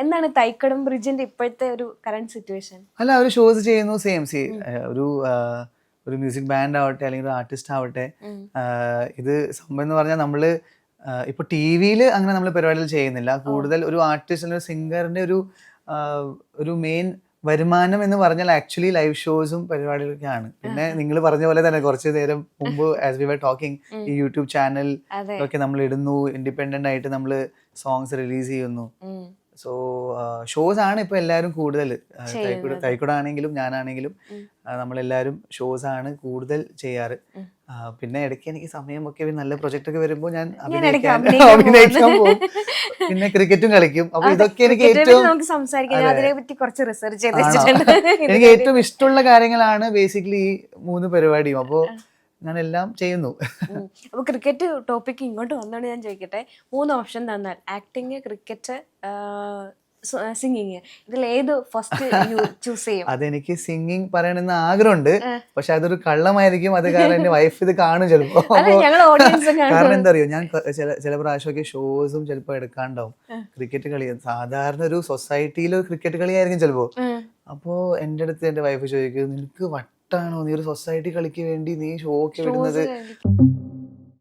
എന്താണ് തൈക്കടം ബ്രിഡ്ജിന്റെ ഇപ്പോഴത്തെ ഒരു കറണ്ട് സിറ്റുവേഷൻ അല്ല അവർ ഷോസ് ചെയ്യുന്നു സെയിം സി ഒരു ഒരു മ്യൂസിക് ബാൻഡ് ആവട്ടെ അല്ലെങ്കിൽ ഒരു ആർട്ടിസ്റ്റ് ആവട്ടെ ഇത് സംഭവം എന്ന് പറഞ്ഞാൽ നമ്മൾ ഇപ്പൊ ടി വിയിൽ അങ്ങനെ നമ്മൾ പരിപാടികൾ ചെയ്യുന്നില്ല. കൂടുതൽ ഒരു ആർട്ടിസ്റ്റ് അല്ലെങ്കിൽ സിംഗറിന്റെ ഒരു ഒരു മെയിൻ വരുമാനം എന്ന് പറഞ്ഞാൽ ആക്ച്വലി ലൈവ് ഷോസും പരിപാടികളൊക്കെയാണ്. പിന്നെ നിങ്ങൾ പറഞ്ഞ പോലെ തന്നെ കുറച്ച് നേരം മുമ്പ് ആസ് വി വർ ടോക്കിംഗ് ഈ യൂട്യൂബ് ചാനൽ ഒക്കെ നമ്മൾ ഇടുന്നു ഇൻഡിപെൻഡന്റ് ആയിട്ട് നമ്മൾ സോങ്സ് റിലീസ് ചെയ്യുന്നു. സോ ഷോസ് ആണ് ഇപ്പൊ എല്ലാവരും കൂടുതൽ ചെയ്യുന്നത്. കൈക്കുട ആണെങ്കിലും ഞാനാണെങ്കിലും നമ്മളെല്ലാവരും ഷോസ് ആണ് കൂടുതൽ ചെയ്യാറ്. പിന്നെ ഇടയ്ക്ക് എനിക്ക് സമയമൊക്കെ നല്ല പ്രൊജക്ട് ഒക്കെ വരുമ്പോൾ ഞാൻ അഭിനയിക്കാൻ പോകും. പിന്നെ ക്രിക്കറ്റും കളിക്കും. അപ്പൊ ഇതൊക്കെ എനിക്ക് ഏറ്റവും എനിക്ക് ഏറ്റവും ഇഷ്ടമുള്ള കാര്യങ്ങളാണ് ബേസിക്കലി ഈ മൂന്ന് പരിപാടിയും. അപ്പോ ഞാൻ എല്ലാം ചെയ്യുന്നു. അപ്പോൾ അപ്പൊ ക്രിക്കറ്റ് ടോപ്പിക് ഇങ്ങോട്ട് വന്നാണ് ഞാൻ ചോദിക്കട്ടെ? മൂന്ന് ഓപ്ഷൻ തന്നാൽ ആക്ടിങ് ക്രിക്കറ്റ് സിംഗിങ് ഇതിൽ ഏത് ഫസ്റ്റ് ചൂസ് ചെയ്യും? അതെനിക്ക് സിംഗിങ് പറയണമെന്ന് ആഗ്രഹമുണ്ട്. പക്ഷെ അതൊരു കള്ളമായിരിക്കും. അത് കാരണം എന്റെ വൈഫ് ഇത് കാണും ചിലപ്പോ. കാരണം എന്താ അറിയോ ഞാൻ ചില പ്രാവശ്യമൊക്കെ ഷോസും ചിലപ്പോ എടുക്കാണ്ടാവും. ക്രിക്കറ്റ് കളി സാധാരണ ഒരു സൊസൈറ്റിയിൽ ഒരു ക്രിക്കറ്റ് കളിയായിരിക്കും ചിലപ്പോ. അപ്പോ എന്റെ അടുത്ത് എന്റെ വൈഫ് ചോദിക്കും നിനക്ക് വട്ടാണോ നീ ഒരു സൊസൈറ്റി കളിക്ക് വേണ്ടി നീ ഷോക്ക് ഒക്കെ വിടുന്നത്.